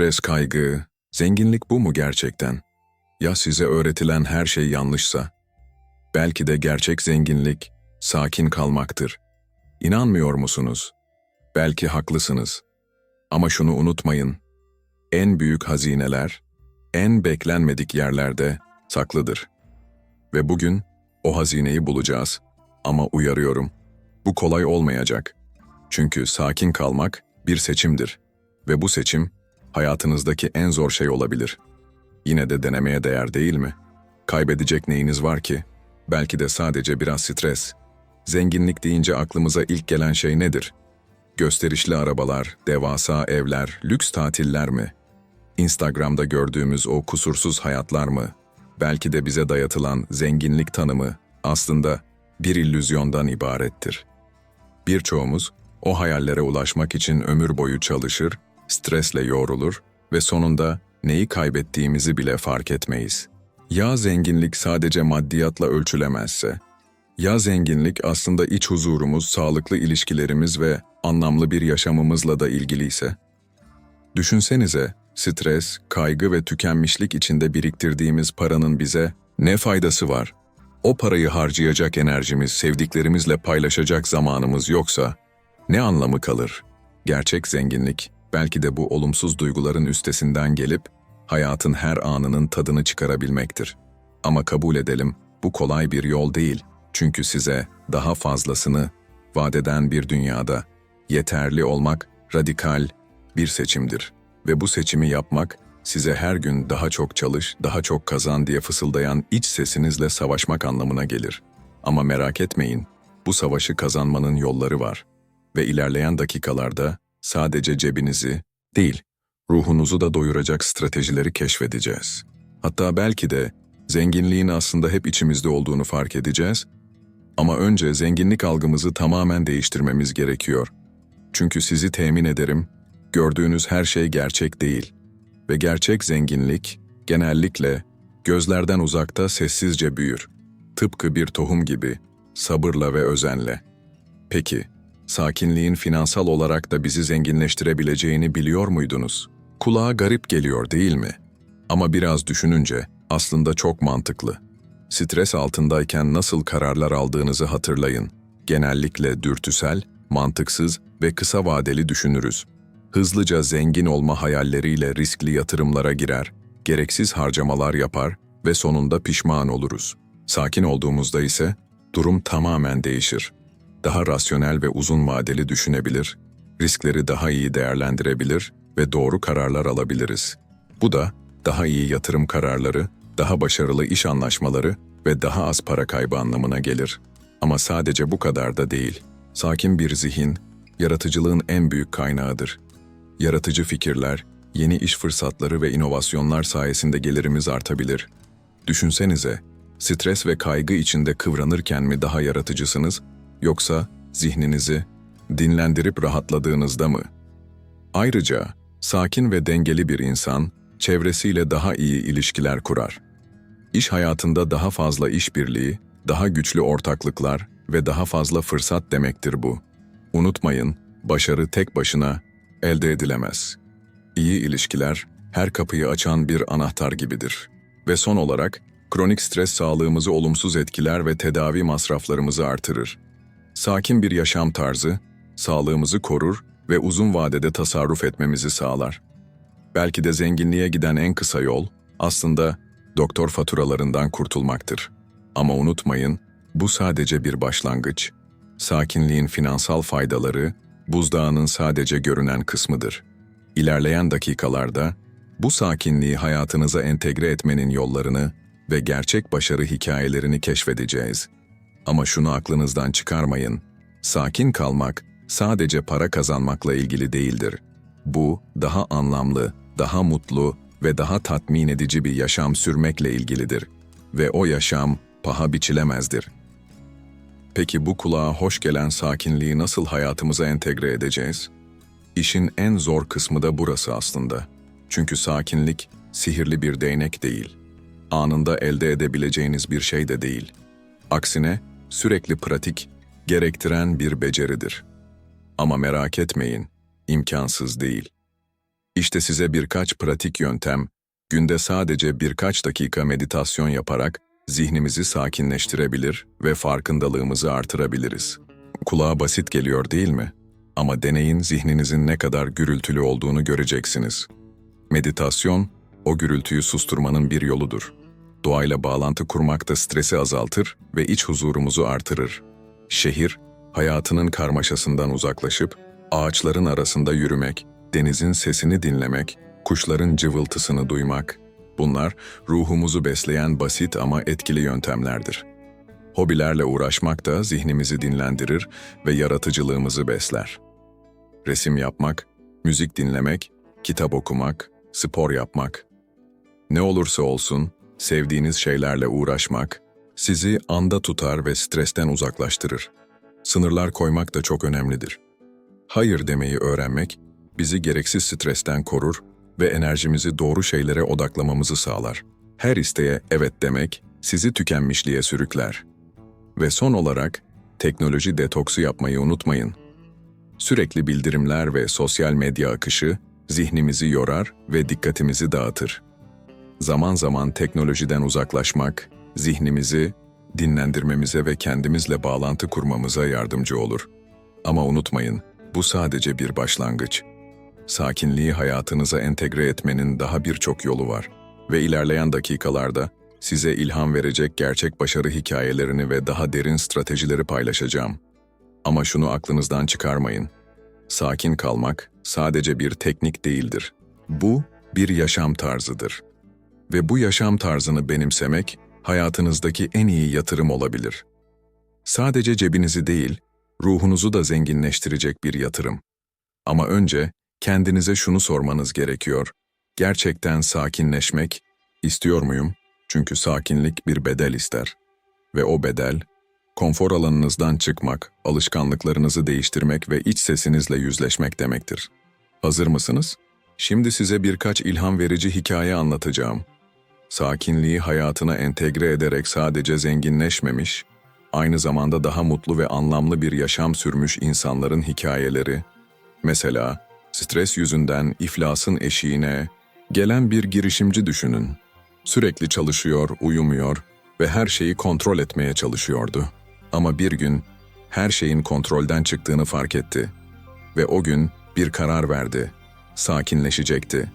stres, kaygı, zenginlik bu mu gerçekten? Ya size öğretilen her şey yanlışsa? Belki de gerçek zenginlik sakin kalmaktır. İnanmıyor musunuz? Belki haklısınız. Ama şunu unutmayın. En büyük hazineler, en beklenmedik yerlerde saklıdır. Ve bugün o hazineyi bulacağız. Ama uyarıyorum, bu kolay olmayacak. Çünkü sakin kalmak bir seçimdir. Ve bu seçim hayatınızdaki en zor şey olabilir. Yine de denemeye değer değil mi? Kaybedecek neyiniz var ki? Belki de sadece biraz stres. Zenginlik deyince aklımıza ilk gelen şey nedir? Gösterişli arabalar, devasa evler, lüks tatiller mi? Instagram'da gördüğümüz o kusursuz hayatlar mı? Belki de bize dayatılan zenginlik tanımı aslında bir illüzyondan ibarettir. Birçoğumuz o hayallere ulaşmak için ömür boyu çalışır, stresle yoğrulur ve sonunda neyi kaybettiğimizi bile fark etmeyiz. Ya zenginlik sadece maddiyatla ölçülemezse? Ya zenginlik aslında iç huzurumuz, sağlıklı ilişkilerimiz ve anlamlı bir yaşamımızla da ilgiliyse? Düşünsenize, stres, kaygı ve tükenmişlik içinde biriktirdiğimiz paranın bize ne faydası var? O parayı harcayacak enerjimiz, sevdiklerimizle paylaşacak zamanımız yoksa ne anlamı kalır? Gerçek zenginlik belki de bu olumsuz duyguların üstesinden gelip hayatın her anının tadını çıkarabilmektir. Ama kabul edelim, bu kolay bir yol değil. Çünkü size daha fazlasını vadeden bir dünyada yeterli olmak radikal bir seçimdir. Ve bu seçimi yapmak size her gün daha çok çalış, daha çok kazan diye fısıldayan iç sesinizle savaşmak anlamına gelir. Ama merak etmeyin, bu savaşı kazanmanın yolları var. Ve ilerleyen dakikalarda sadece cebinizi değil, ruhunuzu da doyuracak stratejileri keşfedeceğiz. Hatta belki de zenginliğin aslında hep içimizde olduğunu fark edeceğiz. Ama önce zenginlik algımızı tamamen değiştirmemiz gerekiyor. Çünkü sizi temin ederim, gördüğünüz her şey gerçek değil. Ve gerçek zenginlik genellikle gözlerden uzakta sessizce büyür. Tıpkı bir tohum gibi, sabırla ve özenle. Peki, sakinliğin finansal olarak da bizi zenginleştirebileceğini biliyor muydunuz? Kulağa garip geliyor değil mi? Ama biraz düşününce aslında çok mantıklı. Stres altındayken nasıl kararlar aldığınızı hatırlayın. Genellikle dürtüsel, mantıksız ve kısa vadeli düşünürüz. Hızlıca zengin olma hayalleriyle riskli yatırımlara girer, gereksiz harcamalar yapar ve sonunda pişman oluruz. Sakin olduğumuzda ise durum tamamen değişir. Daha rasyonel ve uzun vadeli düşünebilir, riskleri daha iyi değerlendirebilir ve doğru kararlar alabiliriz. Bu da daha iyi yatırım kararları, daha başarılı iş anlaşmaları ve daha az para kaybı anlamına gelir. Ama sadece bu kadar da değil. Sakin bir zihin, yaratıcılığın en büyük kaynağıdır. Yaratıcı fikirler, yeni iş fırsatları ve inovasyonlar sayesinde gelirimiz artabilir. Düşünsenize, stres ve kaygı içinde kıvranırken mi daha yaratıcısınız, yoksa zihninizi dinlendirip rahatladığınızda mı? Ayrıca, sakin ve dengeli bir insan, çevresiyle daha iyi ilişkiler kurar. İş hayatında daha fazla işbirliği, daha güçlü ortaklıklar ve daha fazla fırsat demektir bu. Unutmayın, başarı tek başına elde edilemez. İyi ilişkiler, her kapıyı açan bir anahtar gibidir. Ve son olarak, kronik stres sağlığımızı olumsuz etkiler ve tedavi masraflarımızı artırır. Sakin bir yaşam tarzı, sağlığımızı korur ve uzun vadede tasarruf etmemizi sağlar. Belki de zenginliğe giden en kısa yol, aslında doktor faturalarından kurtulmaktır. Ama unutmayın, bu sadece bir başlangıç. Sakinliğin finansal faydaları, buzdağının sadece görünen kısmıdır. İlerleyen dakikalarda, bu sakinliği hayatınıza entegre etmenin yollarını ve gerçek başarı hikayelerini keşfedeceğiz. Ama şunu aklınızdan çıkarmayın, sakin kalmak sadece para kazanmakla ilgili değildir. Bu, daha anlamlı, daha mutlu ve daha tatmin edici bir yaşam sürmekle ilgilidir. Ve o yaşam paha biçilemezdir. Peki bu kulağa hoş gelen sakinliği nasıl hayatımıza entegre edeceğiz? İşin en zor kısmı da burası aslında. Çünkü sakinlik sihirli bir değnek değil. Anında elde edebileceğiniz bir şey de değil. Aksine sürekli pratik, gerektiren bir beceridir. Ama merak etmeyin, imkansız değil. İşte size birkaç pratik yöntem, günde sadece birkaç dakika meditasyon yaparak zihnimizi sakinleştirebilir ve farkındalığımızı artırabiliriz. Kulağa basit geliyor değil mi? Ama deneyin zihninizin ne kadar gürültülü olduğunu göreceksiniz. Meditasyon, o gürültüyü susturmanın bir yoludur. Doğayla bağlantı kurmak da stresi azaltır ve iç huzurumuzu artırır. Şehir, hayatının karmaşasından uzaklaşıp, ağaçların arasında yürümek, denizin sesini dinlemek, kuşların cıvıltısını duymak, bunlar ruhumuzu besleyen basit ama etkili yöntemlerdir. Hobilerle uğraşmak da zihnimizi dinlendirir ve yaratıcılığımızı besler. Resim yapmak, müzik dinlemek, kitap okumak, spor yapmak. Ne olursa olsun, sevdiğiniz şeylerle uğraşmak, sizi anda tutar ve stresten uzaklaştırır. Sınırlar koymak da çok önemlidir. Hayır demeyi öğrenmek, bizi gereksiz stresten korur ve enerjimizi doğru şeylere odaklamamızı sağlar. Her isteğe evet demek, sizi tükenmişliğe sürükler. Ve son olarak, teknoloji detoksu yapmayı unutmayın. Sürekli bildirimler ve sosyal medya akışı, zihnimizi yorar ve dikkatimizi dağıtır. Zaman zaman teknolojiden uzaklaşmak, zihnimizi dinlendirmemize ve kendimizle bağlantı kurmamıza yardımcı olur. Ama unutmayın, bu sadece bir başlangıç. Sakinliği hayatınıza entegre etmenin daha birçok yolu var ve ilerleyen dakikalarda size ilham verecek gerçek başarı hikayelerini ve daha derin stratejileri paylaşacağım. Ama şunu aklınızdan çıkarmayın. Sakin kalmak sadece bir teknik değildir. Bu bir yaşam tarzıdır. Ve bu yaşam tarzını benimsemek hayatınızdaki en iyi yatırım olabilir. Sadece cebinizi değil, ruhunuzu da zenginleştirecek bir yatırım. Ama önce kendinize şunu sormanız gerekiyor. Gerçekten sakinleşmek istiyor muyum? Çünkü sakinlik bir bedel ister. Ve o bedel, konfor alanınızdan çıkmak, alışkanlıklarınızı değiştirmek ve iç sesinizle yüzleşmek demektir. Hazır mısınız? Şimdi size birkaç ilham verici hikaye anlatacağım. Sakinliği hayatına entegre ederek sadece zenginleşmemiş, aynı zamanda daha mutlu ve anlamlı bir yaşam sürmüş insanların hikayeleri. Mesela, stres yüzünden iflasın eşiğine gelen bir girişimci düşünün. Sürekli çalışıyor, uyumuyor ve her şeyi kontrol etmeye çalışıyordu. Ama bir gün her şeyin kontrolden çıktığını fark etti ve o gün bir karar verdi. Sakinleşecekti.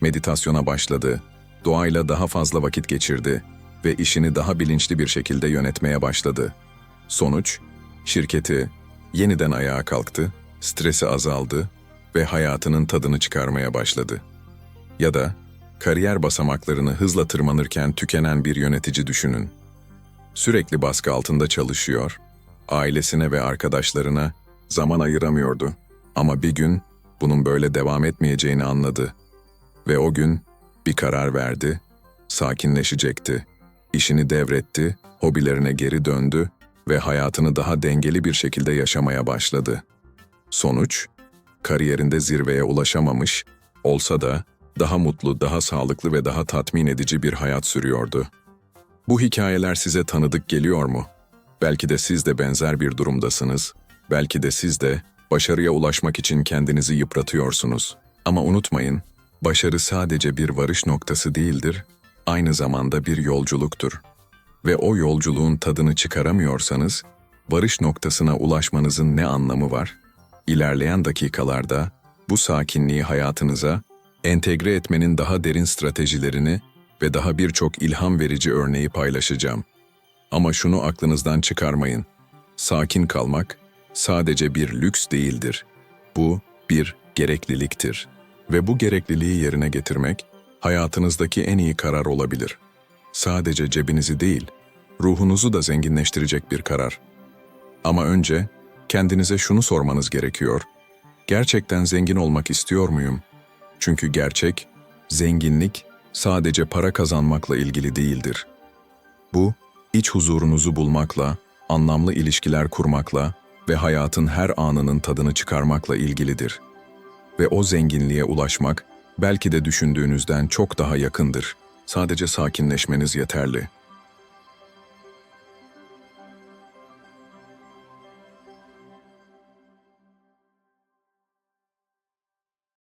Meditasyona başladı. Doğayla daha fazla vakit geçirdi ve işini daha bilinçli bir şekilde yönetmeye başladı. Sonuç, şirketi yeniden ayağa kalktı, stresi azaldı ve hayatının tadını çıkarmaya başladı. Ya da kariyer basamaklarını hızla tırmanırken tükenen bir yönetici düşünün. Sürekli baskı altında çalışıyor, ailesine ve arkadaşlarına zaman ayıramıyordu. Ama bir gün bunun böyle devam etmeyeceğini anladı. Ve o gün bir karar verdi, sakinleşecekti, işini devretti, hobilerine geri döndü ve hayatını daha dengeli bir şekilde yaşamaya başladı. Sonuç, kariyerinde zirveye ulaşamamış, olsa da daha mutlu, daha sağlıklı ve daha tatmin edici bir hayat sürüyordu. Bu hikayeler size tanıdık geliyor mu? Belki de siz de benzer bir durumdasınız, belki de siz de başarıya ulaşmak için kendinizi yıpratıyorsunuz. Ama unutmayın, başarı sadece bir varış noktası değildir, aynı zamanda bir yolculuktur. Ve o yolculuğun tadını çıkaramıyorsanız, varış noktasına ulaşmanızın ne anlamı var? İlerleyen dakikalarda bu sakinliği hayatınıza entegre etmenin daha derin stratejilerini ve daha birçok ilham verici örneği paylaşacağım. Ama şunu aklınızdan çıkarmayın. Sakin kalmak sadece bir lüks değildir. Bu bir gerekliliktir. Ve bu gerekliliği yerine getirmek hayatınızdaki en iyi karar olabilir. Sadece cebinizi değil, ruhunuzu da zenginleştirecek bir karar. Ama önce kendinize şunu sormanız gerekiyor. Gerçekten zengin olmak istiyor muyum? Çünkü gerçek, zenginlik sadece para kazanmakla ilgili değildir. Bu, iç huzurunuzu bulmakla, anlamlı ilişkiler kurmakla ve hayatın her anının tadını çıkarmakla ilgilidir. Ve o zenginliğe ulaşmak belki de düşündüğünüzden çok daha yakındır. Sadece sakinleşmeniz yeterli.